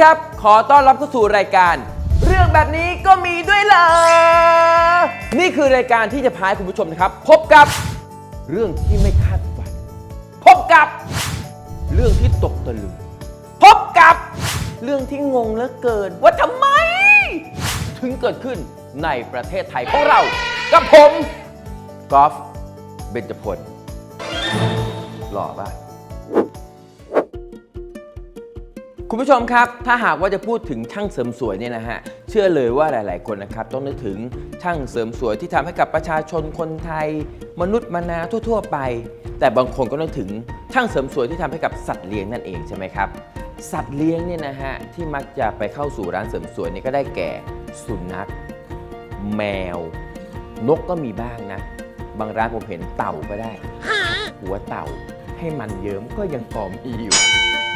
ครับ ขอต้อนรับเข้าสู่รายการ เรื่องแบบนี้ก็มีด้วยเหรอ นี่คือรายการที่จะพาให้คุณผู้ชมนะครับ พบกับเรื่องที่ไม่คาดฝัน พบกับ เรื่องที่ตกตะลึง พบกับ เรื่องที่งงเหลือเกิน ว่าทำไม ถึงเกิดขึ้นในประเทศไทยของเรา กับผมกอล์ฟเบญจพลหล่อป่ะ คุณผู้ชมครับ ถ้าหากว่าจะพูดถึงช่างเสริมสวยเนี่ยนะฮะ เชื่อเลยว่าหลาย ๆ คนนะครับ ต้องนึกถึงช่างเสริมสวยที่ทำให้กับประชาชนคนไทย มนุษย์มนาทั่ว ๆ ไป แต่บางคนก็นึกถึงช่างเสริมสวยที่ทำให้กับสัตว์เลี้ยงนั่นเองใช่ไหมครับ สัตว์เลี้ยงเนี่ยนะฮะที่มักจะไปเข้าสู่ร้านเสริมสวยเนี่ยก็ได้แก่สุนัข แมว นกก็มีบ้างนะ บางร้านผมเห็นเต่าก็ได้ หัวเต่าให้มันเยิ้มก็ยังพอมีอยู่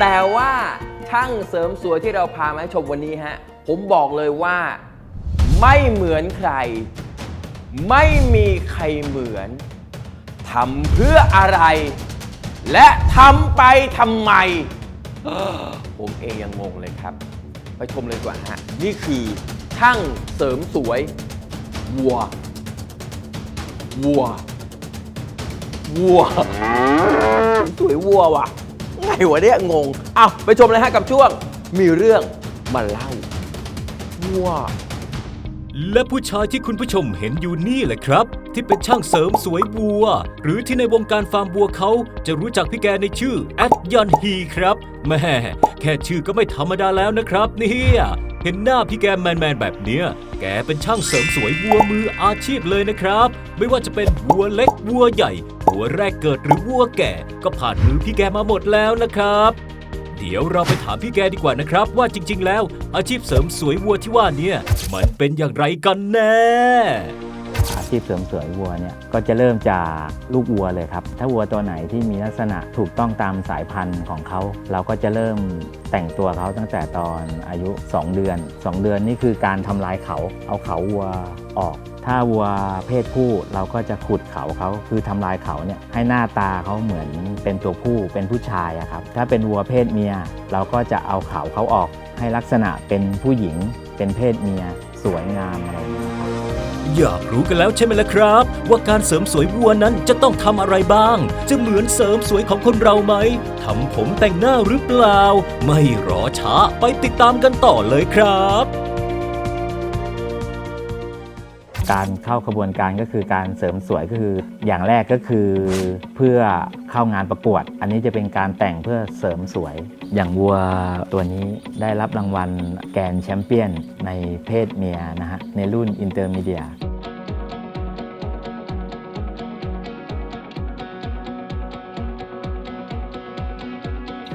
แต่ว่าช่างเสริมสวยที่เราพามาชมวันนี้ฮะ ผมบอกเลยว่า ไม่เหมือนใคร ไม่มีใครเหมือนทำเพื่ออะไร และทำไปทำไม ผมเองยังงงเลยครับ ไปชมเลยกว่าฮะ นี่คือช่างเสริมสวย วัว วัว วัว สวยวัวว่ะ ไงวะเนี่ยงงเอาไปชมเลยฮะกับช่วงมีเรื่องมาเล่าวัวและผู้ชายที่คุณผู้ชมเห็นอยู่นี่แหละครับ ที่เป็นช่างเสริมสวยบัว หรือที่ในวงการฟาร์มบัวเขาจะรู้จักพี่แกในชื่อแอดยอนฮีครับแม่แค่ชื่อก็ไม่ธรรมดาแล้วนะครับเนี่ย เห็นหน้าพี่แกแมนๆแบบเนี้ย แกเป็นช่างเสริมสวยวัวมืออาชีพเลยนะครับ ไม่ว่าจะเป็นวัวเล็กวัวใหญ่ วัวแรกเกิดหรือวัวแก่ ก็ผ่านมือพี่แกมาหมดแล้วนะครับเดี๋ยวเราไปถามพี่แกดีกว่านะครับ ว่าจริง ๆ แล้ว อาชีพเสริมสวยวัวที่ว่าเนี่ยมันเป็นอย่างไรกันแน่ อาชีพเสริมสวยวัวเนี่ยก็จะเริ่มจากลูกวัวเลยครับ ถ้าวัวตัวไหนที่มีลักษณะถูกต้องตามสายพันธุ์ของเขา เราก็จะเริ่มแต่งตัวเขาตั้งแต่ตอนอายุ 2 เดือน 2 เดือนนี่คือการทำลายเขา เอาเขาวัวออก ถ้าวัวเพศผู้เราก็จะขุดเขาเขาคือทำลายเขาเนี่ยให้หน้าตาเขาเหมือนเป็นตัวผู้เป็นผู้ชายครับ ถ้าเป็นวัวเพศเมีย เราก็จะเอาเขาเขาออก ให้ลักษณะเป็นผู้หญิงเป็นเพศเมีย สวยงามอะไรอย่างเงี้ยครับ อยากรู้กันแล้วใช่ไหมล่ะครับ ว่าการเสริมสวยวัวนั้นจะต้องทำอะไรบ้าง จะเหมือนเสริมสวยของคนเราไหมทำผมแต่งหน้าหรือเปล่า ไม่รอช้าไปติดตามกันต่อเลยครับ การเข้าขบวนการก็คือการเสริมสวยก็คืออย่างแรกก็คือเพื่อเข้างานประกวด อันนี้จะเป็นการแต่งเพื่อเสริมสวย อย่างวัวตัวนี้ได้รับรางวัลแกนแชมเปี้ยนในเพศเมียนะฮะในรุ่นอินเตอร์มีเดีย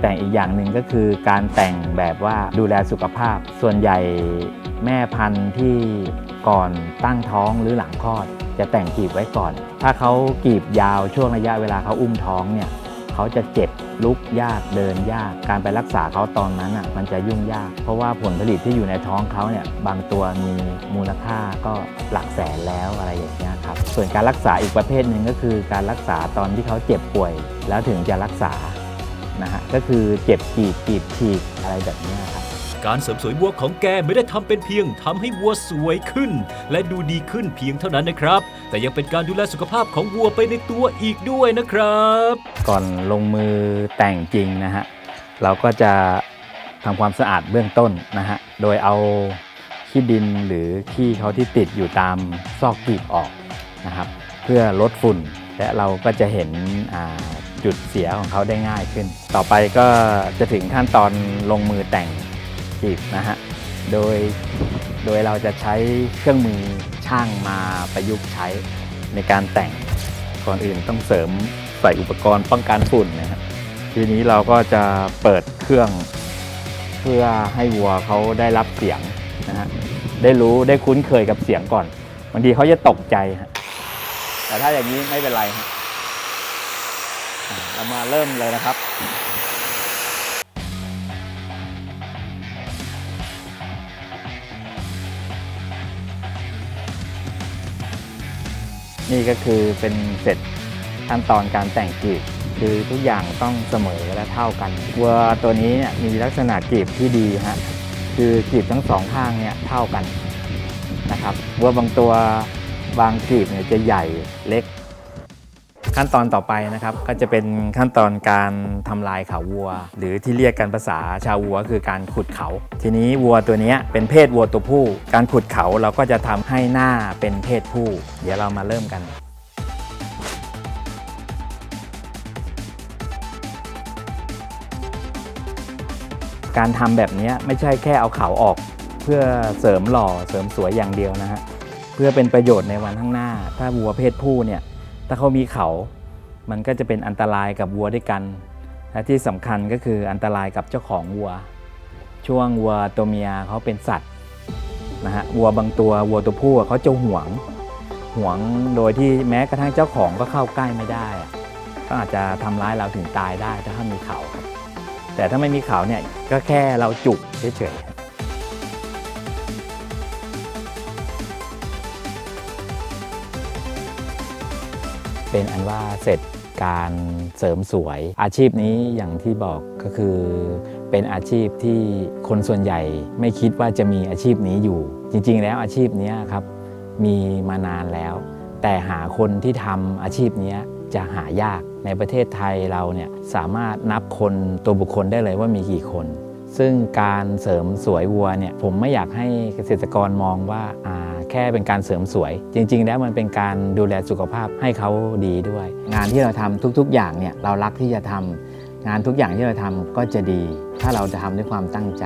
แต่งอีกอย่างหนึ่งก็คือการแต่งแบบว่าดูแลสุขภาพ ส่วนใหญ่แม่พันธุ์ที่ ก่อนตั้งท้องหรือหลังคลอด จะแต่งกีบไว้ก่อน ถ้าเขากีบยาวช่วงระยะเวลาเขาอุ้มท้องเนี่ยเขาจะเจ็บลุกยากเดินยาก การไปรักษาเขาตอนนั้นอะมันจะยุ่งยาก เพราะว่าผลผลิตที่อยู่ในท้องเขาเนี่ยบางตัวมีมูลค่าก็หลักแสนแล้วอะไรอย่างเงี้ยครับส่วนการรักษาอีกประเภทหนึ่งก็คือ การรักษาตอนที่เขาเจ็บป่วย แล้วถึงจะรักษานะฮะก็คือเจ็บกีบกีบฉีกอะไรแบบนี้ครับ การเสริมสวยวัวของแกไม่ได้ทำเป็นเพียงทำให้วัวสวยขึ้น และดูดีขึ้นเพียงเท่านั้นนะครับ แต่ยังเป็นการดูแลสุขภาพของวัวไปในตัวอีกด้วยนะครับ ก่อนลงมือแต่งจริงนะฮะเราก็จะทำความสะอาดเบื้องต้นนะฮะโดยเอาขี้ดินหรือขี้เขาที่ติดอยู่ตามซอกกีบออกนะครับ เพื่อลดฝุ่นและเราก็จะเห็นจุดเสียของเขาได้ง่ายขึ้น ต่อไปก็จะถึงขั้นตอนลงมือแต่ง กีบนะฮะ โดย โดยเราจะใช้เครื่องมือช่างมาประยุกต์ใช้ในการแต่ง ก่อนอื่นต้องเสริมใส่อุปกรณ์ป้องกันฝุ่นนะฮะ ทีนี้เราก็จะเปิดเครื่องเพื่อให้วัวเขาได้รับเสียงนะฮะ ได้รู้ได้คุ้นเคยกับเสียงก่อน บางทีเขาจะตกใจฮะ แต่ถ้าอย่างนี้ไม่เป็นไรฮะเรามาเริ่มเลยนะครับ นี่ก็คือเป็นเสร็จขั้นตอนการแต่งกลีบคือทุกอย่างต้องเสมอและเท่ากันวัวตัวนี้เนี่ยมีลักษณะกลีบที่ดีฮะคือกลีบทั้งสองข้างเนี่ยเท่ากันนะครับวัวบางตัวบางกลีบเนี่ยจะใหญ่เล็ก ขั้นตอนต่อไปนะครับก็จะเป็นขั้นตอนการทำลายเขาวัว หรือที่เรียกกันภาษาชาววัวคือการขุดเขา ทีนี้วัวตัวนี้เป็นเพศวัวตัวผู้ การขุดเขาเราก็จะทำให้หน้าเป็นเพศผู้ เดี๋ยวเรามาเริ่มกันการทำแบบนี้ไม่ใช่แค่เอาเขาออก เพื่อเสริมหล่อเสริมสวยอย่างเดียวนะฮะเพื่อเป็นประโยชน์ในวันข้างหน้า ถ้าวัวเพศผู้เนี่ย ถ้าเขามีเขา มันก็จะเป็นอันตรายกับวัวด้วยกัน และที่สำคัญก็คืออันตรายกับเจ้าของวัว ช่วงวัวตัวเมียเขาเป็นสัตว์นะฮะวัวบางตัววัวตัวผู้เขาจะหวงหวงโดยที่แม้กระทั่งเจ้าของก็เข้าใกล้ไม่ได้อะก็อาจจะทำร้ายเราถึงตายได้ถ้ามีเขาครับแต่ถ้าไม่มีเขาเนี่ยก็แค่เราจุกเฉยๆ เป็นอันว่าเสร็จการเสริมสวย อาชีพนี้อย่างที่บอกก็คือ เป็นอาชีพที่คนส่วนใหญ่ไม่คิดว่าจะมีอาชีพนี้อยู่ จริง ๆ แล้วอาชีพนี้ครับมีมานานแล้ว แต่หาคนที่ทำอาชีพนี้จะหายากในประเทศไทยเราเนี่ยสามารถนับคนตัวบุคคลได้เลยว่ามีกี่คน ซึ่งการเสริมสวยวัวเนี่ยผมไม่อยากให้เกษตรกรมองว่าอ่าแค่เป็นการเสริมสวย จริง ๆ แล้วมันเป็นการดูแลสุขภาพให้เขาดีด้วย งานที่เราทำทุก ๆ อย่างเนี่ยเรารักที่จะทำงานทุกอย่างที่เราทำก็จะดี ถ้าเราจะทำด้วยความตั้งใจ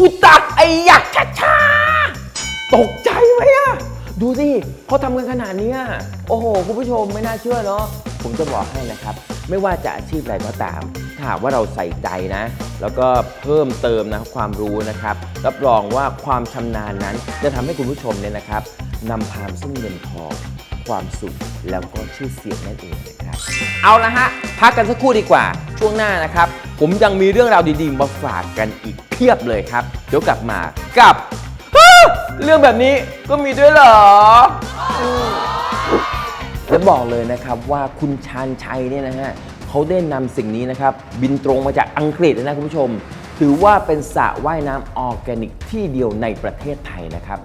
อุตักไอยักช้าชาตก ดูสิเขาทำกันขนาดเนี้ยโอ้โห คุณผู้ชมไม่น่าเชื่อเนาะผมจะบอกให้นะครับ ไม่ว่าจะอาชีพอะไรก็ตาม ถ้าหากว่าเราใส่ใจนะ แล้วก็เพิ่มเติมนะความรู้นะครับ รับรองว่าความชำนาญนั้น จะทำให้คุณผู้ชมเนี่ยนะครับนำพาซึ่งเงินทอง ความสุขแล้วก็ชื่อเสียงนั่นเองนะครับ เอาละฮะ พักกันสักครู่ดีกว่า ช่วงหน้านะครับ ผมยังมีเรื่องราวดีๆ มาฝากกันอีกเพียบเลยครับ เดี๋ยวกลับมากับ เรื่องแบบนี้ก็มีด้วยเหรอ และบอกเลยนะครับว่าคุณชาญชัยเนี่ยนะฮะเขาได้นำสิ่งนี้นะครับ บินตรงมาจากอังกฤษเลยนะคุณผู้ชม ถือว่าเป็นสระว่ายน้ำออร์แกนิกที่เดียวในประเทศไทยนะครับ